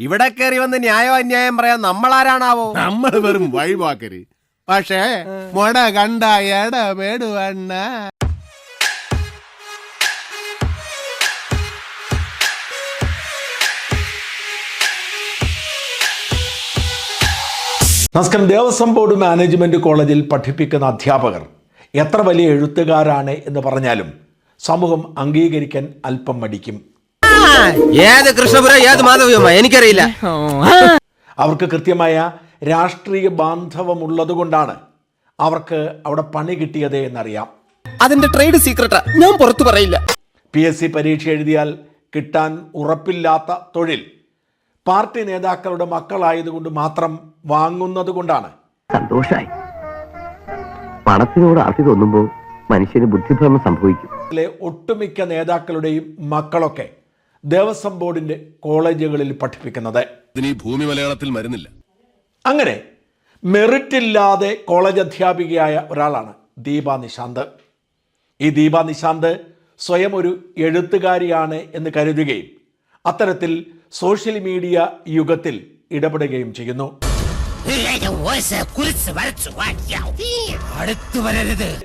ഇവിടെ കയറി വന്ന് ന്യായോ അന്യായം പറയാൻ നമ്മളാരാണാവോ? നമ്മൾ വെറും വഴിവാക്കര് പക്ഷേ മൊട കണ്ട എട മേടുവണ്ണ നമസ്കാരം. ദേവസ്വം ബോർഡ് മാനേജ്മെന്റ് കോളേജിൽ പഠിപ്പിക്കുന്ന അധ്യാപകർ എത്ര വലിയ എഴുത്തുകാരാണ് എന്ന് പറഞ്ഞാലും സമൂഹം അംഗീകരിക്കാൻ അല്പം മടിക്കും. ഏത് കൃഷ്ണപുരം ഏത് മാധവിയമ്മ? എനിക്കറിയില്ല. അവർക്ക് കൃത്യമായ രാഷ്ട്രീയ ബാന്ധവമുള്ളതുകൊണ്ടാണ് അവർക്ക് അവിടെ പണി കിട്ടിയത് എന്നറിയാം. അതിന്റെ ട്രേഡ് സീക്രട്ട് ഞാൻ പുറത്തു പറയില്ല. പി എസ് സി പരീക്ഷ എഴുതിയാൽ കിട്ടാൻ ഉറപ്പില്ലാത്ത തൊഴിൽ. പാർട്ടി നേതാക്കളുടെ മക്കളായതുകൊണ്ട് മാത്രം വാങ്ങുന്നത് കൊണ്ടാണ് സന്തോഷായി. പണത്തിനോട് ആർത്തി തോന്നുമ്പോൾ മനുഷ്യന് ബുദ്ധിഭ്രമം സംഭവിക്കും. ഒട്ടുമിക്ക നേതാക്കളുടെയും മക്കളൊക്കെ ദേവസ്വം ബോർഡിന്റെ കോളേജുകളിൽ പഠിപ്പിക്കുന്നത്. ഭൂമി മലയാളത്തിൽ മരുന്നില്ല. അങ്ങനെ മെറിറ്റ് ഇല്ലാതെ കോളേജ് അധ്യാപികയായ ഒരാളാണ് ദീപ നിശാന്ത്. ഈ ദീപ നിശാന്ത് സ്വയം ഒരു എഴുത്തുകാരിയാണ് എന്ന് കരുതുകയും അത്തരത്തിൽ സോഷ്യൽ മീഡിയ യുഗത്തിൽ ഇടപെടുകയും ചെയ്യുന്നു.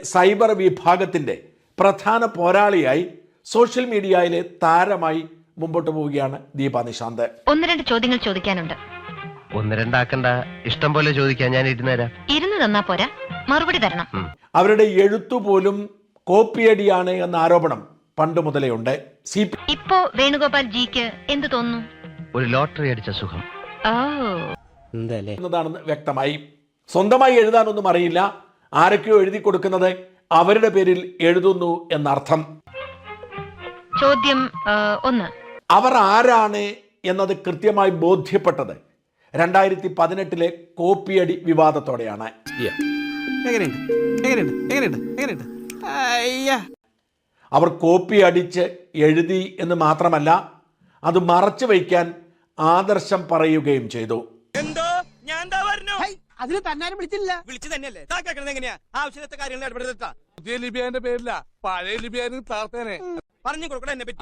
സൈബർ വിഭാഗത്തിന്റെ പ്രധാന പോരാളിയായി സോഷ്യൽ മീഡിയയിലെ താരമായി മുമ്പോട്ട് പോവുകയാണ് ദീപ നിശാന്ത്. ഒന്ന് രണ്ട് ചോദ്യങ്ങൾ ചോദിക്കാനുണ്ട്. ഒന്ന് രണ്ടാക്കണ്ട. ഇഷ്ടം പോലെ ചോദിക്കാൻ ഞാൻ ഇരുന്നേരാം. ഇരുന്ന് തന്നാ പോരാ. മറുപടി തരണം. അവരുടെ എഴുത്തു പോലും കോപ്പിയടിയാണ് എന്ന ആരോപണം പണ്ട് മുതലേ ഉണ്ട്. സി പി ഇപ്പോ വേണുഗോപാൽ ജിക്ക് എന്ത് തോന്നുന്നു? ഒരു ലോട്ടറി അടിച്ച സുഖം. ഓ. എന്നതാണെന്ന് വ്യക്തമായി. സ്വന്തമായി എഴുതാനൊന്നും അറിയില്ല. ആരൊക്കെയോ എഴുതി കൊടുക്കുന്നത് അവരുടെ പേരിൽ എഴുതുന്നു എന്നർത്ഥം. ചോദ്യം ആ, ഒന്ന്. അവർ ആരാണ് എന്നത് കൃത്യമായി ബോധ്യപ്പെട്ടത് രണ്ടായിരത്തി പതിനെട്ടിലെ കോപ്പിയടി വിവാദത്തോടെയാണ്. അവർ കോപ്പി അടിച്ച് എഴുതി എന്ന് മാത്രമല്ല അത് മറച്ചു വയ്ക്കാൻ ആദർശം പറയുകയും ചെയ്തു. എന്തോ? ഞാൻ അതിന് തന്നാലും വിളിച്ചില്ല. വിളിച്ചു തന്നെയല്ലേ? എങ്ങനെയാ? ആവശ്യത്തെ കാര്യങ്ങൾ ഇടപെടുത്താ പുതിയ ലിബിയാന്റെ പേരില്ല പഴയ ലിബിയാനും താർത്തേനെ. പറഞ്ഞു കൊടുക്കണം എന്നെ പറ്റി.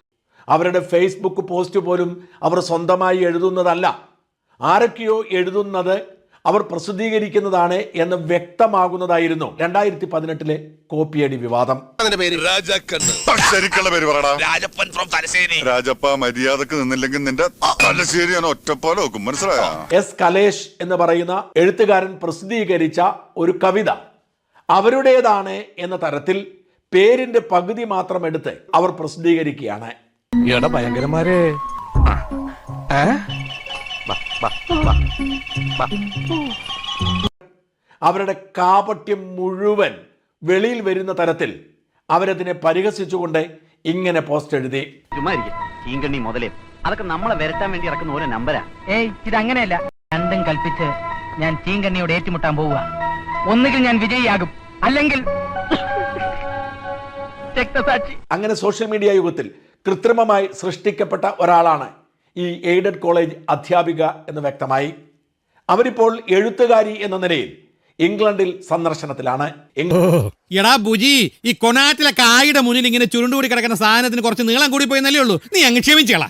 അവരുടെ ഫേസ്ബുക്ക് പോസ്റ്റ് പോലും അവർ സ്വന്തമായി എഴുതുന്നതല്ല. ആരൊക്കെയോ എഴുതുന്നത് അവർ പ്രസിദ്ധീകരിക്കുന്നതാണ് എന്ന് വ്യക്തമാകുന്നതായിരുന്നു രണ്ടായിരത്തി പതിനെട്ടിലെ കോപ്പിയടി വിവാദം. രാജപ്പ മര്യാദയ്ക്ക് നിന്നില്ലെങ്കിൽ നിന്റെ തലശ്ശേരി ഞാൻ ഒറ്റപ്പോലെ വെക്കും. മനസ്സിലായോ? എസ് കലേഷ് എന്ന് പറയുന്ന എഴുത്തുകാരൻ പ്രസിദ്ധീകരിച്ച ഒരു കവിത. അവരുടേതാണ് എന്ന തരത്തിൽ പേരിന്റെ പകുതി മാത്രം എടുത്ത് അവർ പ്രസിദ്ധീകരിക്കുകയാണ്. എടാ ഭയങ്കരന്മാരെ. അവരുടെ കാപട്യം മുഴുവൻ വെളിയിൽ വരുന്ന തരത്തിൽ അവരതിനെ പരിഹസിച്ചുകൊണ്ട് ഇങ്ങനെ പോസ്റ്റ് എഴുതി. ചുമ്മാരിക്കും മുതലേ. അതൊക്കെ നമ്മളെ വരട്ടാൻ വേണ്ടി ഇറക്കുന്ന ഓരോ നമ്പരാ. ഏയ് ഇത് അങ്ങനെയല്ല രണ്ടും കൽപ്പിച്ച് ഞാൻ ചീങ്കണ്ണിയോട് ഏറ്റുമുട്ടാൻ പോവുക. ഒന്നുകിൽ ഞാൻ വിജയിയാകും. അല്ലെങ്കിൽ രക്തസാക്ഷി. അങ്ങനെ സോഷ്യൽ മീഡിയ യുഗത്തിൽ കൃത്രിമമായി സൃഷ്ടിക്കപ്പെട്ട ഒരാളാണ് ഈ എയ്ഡഡ് കോളേജ് അധ്യാപിക എന്ന് വ്യക്തമായി. അവരിപ്പോൾ എഴുത്തുകാരി എന്ന നിലയിൽ ഇംഗ്ലണ്ടിൽ സന്ദർശനത്തിലാണ്. എടാ ബുജി ഈ കൊനാറ്റിലെ കായുടെ മുന്നിൽ ഇങ്ങനെ ചുരുണ്ടുകൂടി കിടക്കുന്ന സാധനത്തിന് കുറച്ച് നീളം കൂടി പോയെന്നല്ലേ ഉള്ളൂ. നീ അങ്ങ് ക്ഷമിച്ചേളാ.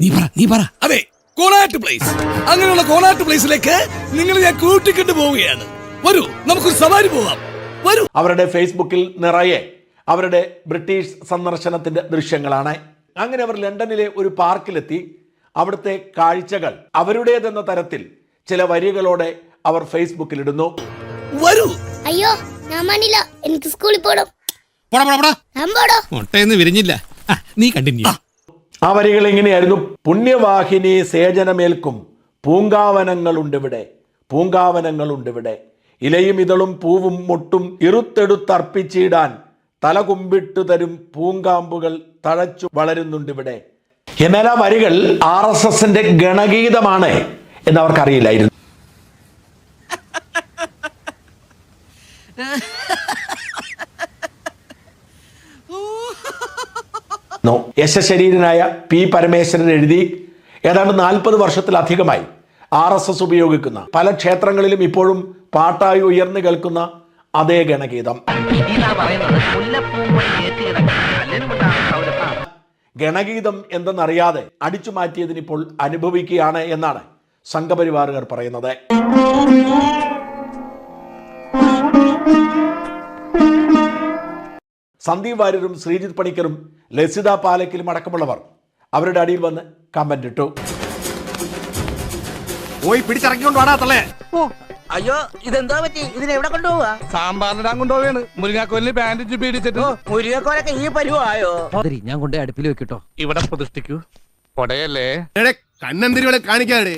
നീ പറ നീ പറ. അതെ കോണാട്ട് പ്ലേസ് അങ്ങനെയുള്ള കോണാട്ട് പ്ലേസിലേക്ക് നിങ്ങൾ ഞാൻ കൂട്ടിക്കൊണ്ടു പോവുകയാണ്. വരൂ നമുക്കൊരു സവാരി പോവാം. വരൂ. അവരുടെ ഫേസ്ബുക്കിൽ നിറയെ അവരുടെ ബ്രിട്ടീഷ് സന്ദർശനത്തിന്റെ ദൃശ്യങ്ങളാണ്. അങ്ങനെ അവർ ലണ്ടനിലെ ഒരു പാർക്കിലെത്തി. അവിടുത്തെ കാഴ്ചകൾ അവരുടേതെന്ന തരത്തിൽ ചില വരികളോടെ അവർ ഫേസ്ബുക്കിൽ ഇടുന്നു വരൂ. അയ്യോ ഞാൻ മണില്ല എനിക്ക് സ്കൂളിൽ പോടോ പോടാ പോടാ പോടാ. ഞാൻ പോടോ. മുട്ടയൊന്നും വിരിഞ്ഞില്ല. ആ, നീ കണ്ടിന്യൂ. ആ വരികൾ ഇങ്ങനെയായിരുന്നു. പുണ്യവാഹിനി സേചനമേൽക്കും പൂങ്കാവനങ്ങളുണ്ടിവിടെ പൂങ്കാവനങ്ങളുണ്ടിവിടെ ഇലയും ഇതളും പൂവും മുട്ടും ഇറുത്തെടുത്തർപ്പിച്ചിടാൻ തല കുമ്പിട്ടു തരും പൂങ്കാമ്പുകൾ തഴച്ചു വളരുന്നുണ്ടിവിടെ ആ വരികൾ ആർ എസ് എസിന്റെ ഗണഗീതമാണ് എന്ന് അവർക്കറിയില്ലായിരുന്നു. യശശരീരനായ പി പരമേശ്വരൻ എഴുതി ഏതാണ്ട് നാൽപ്പത് വർഷത്തിലധികമായി ആർ എസ് എസ് ഉപയോഗിക്കുന്ന പല ക്ഷേത്രങ്ങളിലും ഇപ്പോഴും പാട്ടായി ഉയർന്നു കേൾക്കുന്ന അതേ ഗണഗീതം. ഗണഗീതം എന്തെന്നറിയാതെ അടിച്ചു മാറ്റിയതിന് ഇപ്പോൾ അനുഭവിക്കുകയാണ് എന്നാണ് സംഘപരിവാറുകാർ പറയുന്നത്. സന്ദീപ് വാര്യരും ശ്രീജിത് പണിക്കരും ലസിത പാലക്കിലും അടക്കമുള്ളവർ അവരുടെ അടിയിൽ വന്ന് കമന്റ് ഇട്ടു പോയി പിടിച്ചിറങ്ങിക്കൊണ്ട് വാടാ തള്ളേ. അയ്യോ ഇതെന്താ പറ്റി? ഇതിനെവിടെ കൊണ്ടുപോവാ? സാമ്പാറിനിടാൻ കൊണ്ടുപോവാണ്. മുരിങ്ങാക്കോലിന് ബാൻഡേജ് പീഡിച്ചിട്ട് മുരിങ്ങാക്കോലൊക്കെ ഈ പരിവായോ? ഞാൻ കൊണ്ടേ അടുപ്പിൽ വെക്കിട്ടോ. ഇവിടെ പ്രതിഷ്ഠിക്കൂ. കൊടയല്ലേ? കണ്ണന്തിരികളെ കാണിക്കാടെ